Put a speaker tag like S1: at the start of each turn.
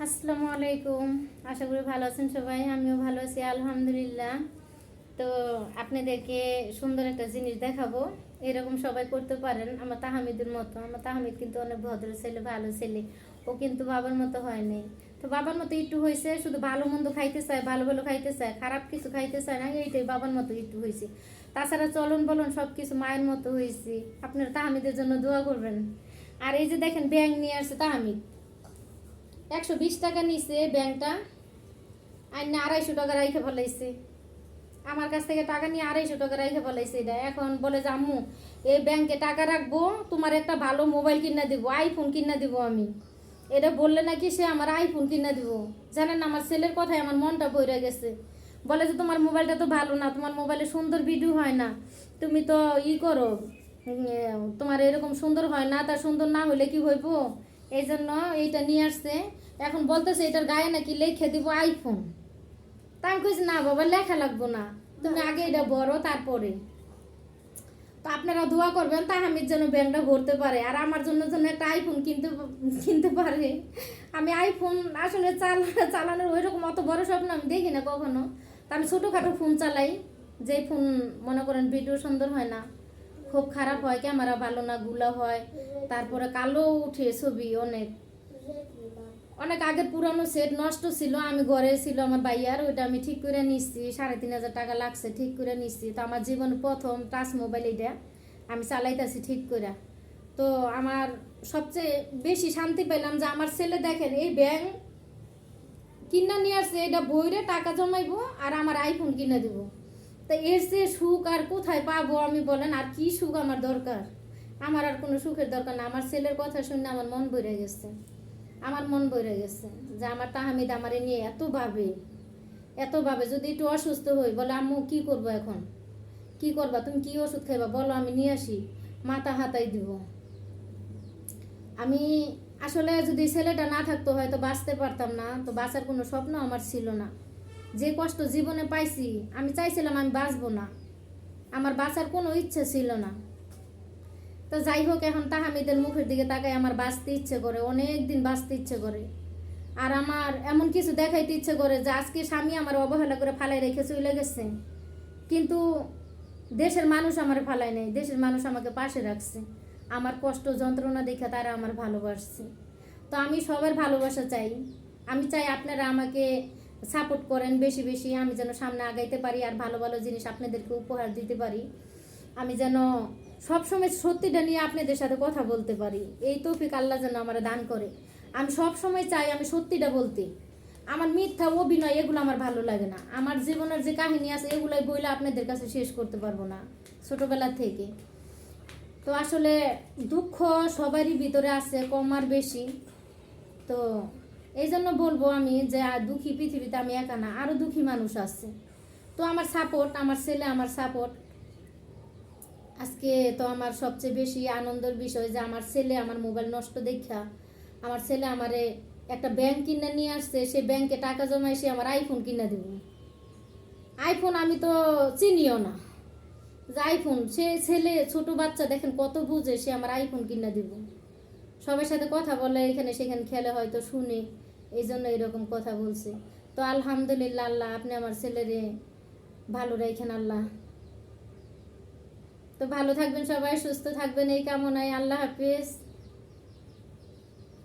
S1: আসসালামু আলাইকুম। আশা করি ভালো আছেন সবাই, আমিও ভালো আছি, আলহামদুলিল্লাহ। তো আপনাদেরকে সুন্দর একটা জিনিস দেখাবো। এরকম সবাই করতে পারেন, আমার তাহামিদের মতো। আমার তাহামিদ কিন্তু অনেক ভদ্র ছেলে, ভালো ছেলে। ও কিন্তু বাবার মতো হয়নি তো বাবার মতো একটু হয়েছে, শুধু ভালো মন্দ খাইতে চায়, ভালো ভালো খাইতে চায়, খারাপ কিছু খাইতে চায় না, এইটাই বাবার মতো একটু হয়েছে। তাছাড়া চলন বলন সব কিছু মায়ের মতো হয়েছে। আপনারা তাহামিদের জন্য দোয়া করবেন। আর এই যে দেখেন ব্যাংক নিয়ে আসছে তাহামিদ। একশো বিশ টাকা নিছে ব্যাংকটা। আর না আড়াইশো টাকা রাইখে ফেলাইছে। আমার কাছ থেকে টাকা নিয়ে আড়াইশো টাকা রাইখে ফেলাইছে এটা। এখন বলে যে আম্মু এই ব্যাংকে টাকা রাখব তোমার একটা ভালো মোবাইল কিনা দিব আইফোন কিনা দিব আমি। এটা বললে নাকি সে আমার আইফোন কিনা দিব। জানেন না, আমার ছেলের কথায় আমার মনটা বইরে গেছে। বলে যে তোমার মোবাইলটা তো ভালো না তোমার মোবাইলে সুন্দর ভিডিও হয় না। তুমি তো ই করো তোমার এরকম সুন্দর হয় না তার সুন্দর না হলে কি হইব? এই জন্য এইটা নিয়ে আসছে। এখন বলতেছে এটার গায়ে নাকি লিখে দিব আইফোন তা আমি কইছি না বাবা লেখা লাগবো না। তুমি আগে এটা বড় তারপরে। তো আপনারা দোয়া করবেন তা তাহামির জন্য ব্যাংকটা ভরতে পারে। আর আমার জন্য যেন একটা আইফোন কিনতে কিনতে পারে। আমি আইফোন আসলে চাল চালানোর ওই রকম অত বড় স্বপ্ন আমি দেখি না কখনো। তা আমি ছোটোখাটো ফোন চালাই যে ফোন মনে করেন ভিডিও সুন্দর হয় না। খুব খারাপ হয় ক্যামেরা ভালো না, গুলা হয়। তারপরে কালো উঠে ছবি, অনেক। অনেক আগের পুরানো সেট নষ্ট ছিল, আমি ঘরে ছিল আমার বাইয়ার ওইটা আমি ঠিক করে নিচ্ছি সাড়ে তিন হাজার টাকা লাগছে, ঠিক করে নিচ্ছি তো আমার জীবনে প্রথম টাচ মোবাইল এটা আমি চালাইতেছি ঠিক করে। তো আমার সবচেয়ে বেশি শান্তি পেলাম যে আমার ছেলে দেখেন, এই ব্যাংক কিনা নিয়ে আসছে এটা বইরে টাকা জমাইবো আর আমার আইফোন কিনে দিব। তো এর সে সুখ আর কোথায় পাবো আমি বলেন, আর কি সুখ আমার দরকার? আমার আর কোনো সুখের দরকার না। আমার ছেলের কথা শুনে আমার মন ভরে গেছে। আমার মন ভরে গেছে যে আমার তাহামিদ আমারে নিয়ে এত ভাবে এত ভাবে যদি একটু অসুস্থ হই, বলে, আম্মু, কি করব এখন? কি করবা? তুমি কি ওষুধ খাইবা? বলো, আমি নিয়ে আসি। মাথা হাতাই দিব। আমি আসলে যদি ছেলেটা না থাকতো হয়তো বাঁচতে পারতাম না। তো বাঁচার কোনো স্বপ্ন আমার ছিল না। যে কষ্ট জীবনে পাইছি, আমি চাইছিলাম আমি বাঁচবো না। আমার বাঁচার কোনো ইচ্ছে ছিল না। তো যাই হোক, এখন তাহামিদের মুখের দিকে তাকাই আমার বাঁচতে ইচ্ছে করে অনেক দিন বাঁচতে ইচ্ছে করে। আর আমার এমন কিছু দেখাইতে ইচ্ছে করে যে আজকে স্বামী আমার অবহেলা করে ফালাই রেখে চলে গেছে। কিন্তু দেশের মানুষ আমার ফালাই নেই, দেশের মানুষ আমাকে পাশে রাখছে। আমার কষ্ট যন্ত্রণা দেখে তারা আমার ভালোবাসছে। তো আমি সবার ভালোবাসা চাই। আমি চাই আপনারা আমাকে সাপোর্ট করেন বেশি বেশি, আমি যেন সামনে আগাইতে পারি আর ভালো ভালো জিনিস আপনাদেরকে উপহার দিতে পারি। আমি যেন সবসময় সত্যিটা নিয়ে আপনাদের সাথে কথা বলতে পারি। এই তৌফিক আল্লাহ যেন আমার দান করে। আমি সব সময় চাই আমি সত্যিটা বলতে। আমার মিথ্যা, অভিনয়, এগুলো আমার ভালো লাগে না। আমার জীবনের যে কাহিনী আছে, এগুলোই বইলে আপনাদের কাছে শেষ করতে পারব না, ছোটবেলা থেকে। তো আসলে দুঃখ সবারই ভিতরে আছে, কম আর বেশি। তো এই জন্য বলব আমি যে দুঃখী পৃথিবীতে আমি একা না আরও দুঃখী মানুষ আছে। তো আমার সাপোর্ট আমার ছেলে আমার সাপোর্ট আজকে তো আমার সবচেয়ে বেশি আনন্দের বিষয় যে আমার ছেলে আমার মোবাইল নষ্ট দেখা আমার ছেলে আমারে একটা ব্যাংক কিনে নিয়ে আসছে, সে ব্যাংকে টাকা জমায় সে আমার আইফোন কিনে দেব। আইফোন আমি তো চিনিও না। যে আইফোন সে ছেলে, ছোট বাচ্চা দেখেন কত বুঝে সে আমার আইফোন কিনে দিব। সবার সাথে কথা বলে, এখানে সেখানে খেলে হয়তো শুনে এই জন্য এরকম কথা বলছে। তো আলহামদুলিল্লাহ, আল্লাহ আপনি আমার ছেলেরে ভালো রেখেন, আল্লাহ। তো ভালো থাকবেন সবাই, সুস্থ থাকবেন, এই কামনায় আল্লাহ হাফিজ।